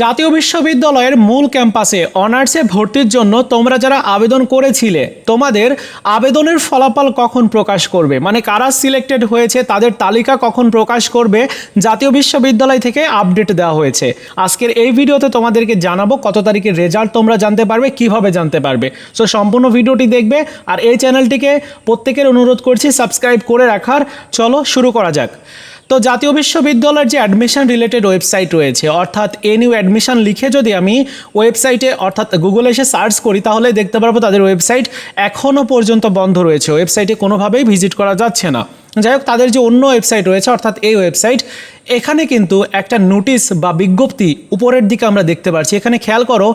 জাতীয় বিশ্ববিদ্যালয়ের মূল ক্যাম্পাসে অনার্সে ভর্তির জন্য তোমরা যারা আবেদন করেছিলে, তোমাদের আবেদনের ফলাফল কখন প্রকাশ করবে? মানে কারা সিলেক্টেড হয়েছে, তাদের তালিকা কখন প্রকাশ করবে, জাতীয় বিশ্ববিদ্যালয় থেকে আপডেট দেওয়া হয়েছে। আজকের এই ভিডিওতে তোমাদেরকে জানাব কত তারিখের রেজাল্ট তোমরা জানতে পারবে, কীভাবে জানতে পারবে। সো সম্পূর্ণ ভিডিওটি দেখবে আর এই চ্যানেলটিকে প্রত্যেকের অনুরোধ করছি সাবস্ক্রাইব করে রাখার। চলো শুরু করা যাক। তো জাতীয় বিশ্ববিদ্যালয়ের যে অ্যাডমিশন রিলেটেড ওয়েবসাইট রয়েছে, অর্থাৎ এনিউ অ্যাডমিশন লিখে যদি আমি ওয়েবসাইটে অর্থাৎ গুগলে এসে সার্চ করি তাহলে দেখতে পারব তাদের ওয়েবসাইট এখনও পর্যন্ত বন্ধ রয়েছে। ওয়েবসাইটে কোনোভাবেই ভিজিট করা যাচ্ছে না। যাই হোক, তাদের যে অন্য ওয়েবসাইট রয়েছে, অর্থাৎ এই ওয়েবসাইট এখানে কিন্তু একটা নোটিশ বা বিজ্ঞপ্তি উপরের দিকে আমরা দেখতে পাচ্ছি এখানে খেয়াল করো,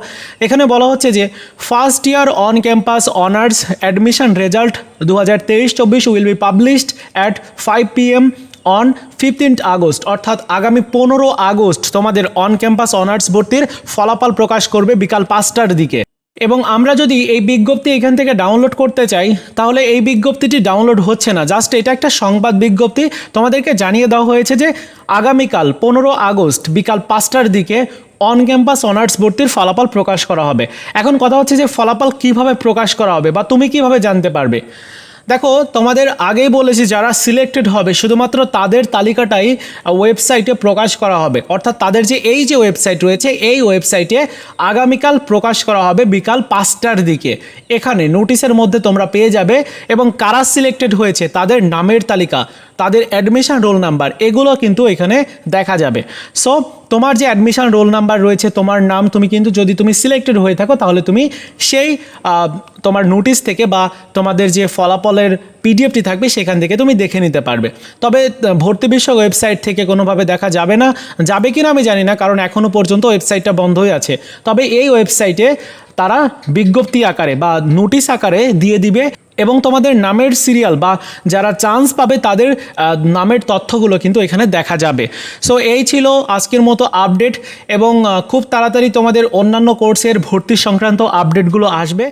এখানে বলা হচ্ছে যে first year on campus honours admission result দু হাজার তেইশ চব্বিশ will be published at five P M on fifteenth August অর্থাৎ আগামী পনেরো আগস্ট তোমাদের অন ক্যাম্পাস অনার্স ভর্তির ফলাফল প্রকাশ করবে বিকাল পাঁচটার দিকে। এবং আমরা যদি এই বিজ্ঞপ্তি এখান থেকে ডাউনলোড করতে চাই, তাহলে এই বিজ্ঞপ্তিটি ডাউনলোড হচ্ছে না। জাস্ট এটা একটা সংবাদ বিজ্ঞপ্তি। তোমাদেরকে জানিয়ে দেওয়া হয়েছে যে আগামীকাল পনেরো আগস্ট বিকাল পাঁচটার দিকে অন ক্যাম্পাস অনার্স ভর্তির ফলাফল প্রকাশ করা হবে। এখন কথা হচ্ছে যে ফলাফল কীভাবে প্রকাশ করা হবে বা তুমি কীভাবে জানতে পারবে? দেখো, তোমাদের আগেই বলেছি যারা সিলেক্টেড হবে, শুধুমাত্র তাদের তালিকাটাই ওয়েবসাইটে প্রকাশ করা হবে। অর্থাৎ তাদের যে এই যে ওয়েবসাইট রয়েছে, এই ওয়েবসাইটে আগামীকাল প্রকাশ করা হবে বিকাল পাঁচটার দিকে। এখানে নোটিশের মধ্যে তোমরা পেয়ে যাবে এবং কারা সিলেক্টেড হয়েছে, তাদের নামের তালিকা। তাদের অ্যাডমিশন রোল নাম্বার এগুলো কিন্তু এখানে দেখা যাবে। সো তোমার যে অ্যাডমিশন রোল নাম্বার রয়েছে, তোমার নাম তুমি কিন্তু যদি তুমি সিলেক্টেড হয়ে থাকো, তাহলে তুমি সেই তোমার নোটিশ থেকে বা তোমাদের যে ফলাফলের পিডিএফটি থাকবে, সেখান থেকে তুমি দেখে নিতে পারবে। তবে ভর্তি বিষয় ওয়েবসাইট থেকে কোনোভাবে দেখা যাবে না। যাবে কি না আমি জানি না, কারণ এখনও পর্যন্ত ওয়েবসাইটটা বন্ধই আছে। তবে এই ওয়েবসাইটে তারা বিজ্ঞপ্তি আকারে বা নোটিশ আকারে দিয়ে দিবে এবং তোমাদের নামের সিরিয়াল বা যারা চান্স পাবে তাদের নামের তথ্যগুলো কিন্তু এখানে দেখা যাবে। সো এই ছিল আজকের মতো আপডেট এবং খুব তাড়াতাড়ি তোমাদের অন্যান্য কোর্সের ভর্তি সংক্রান্ত আপডেটগুলো আসবে।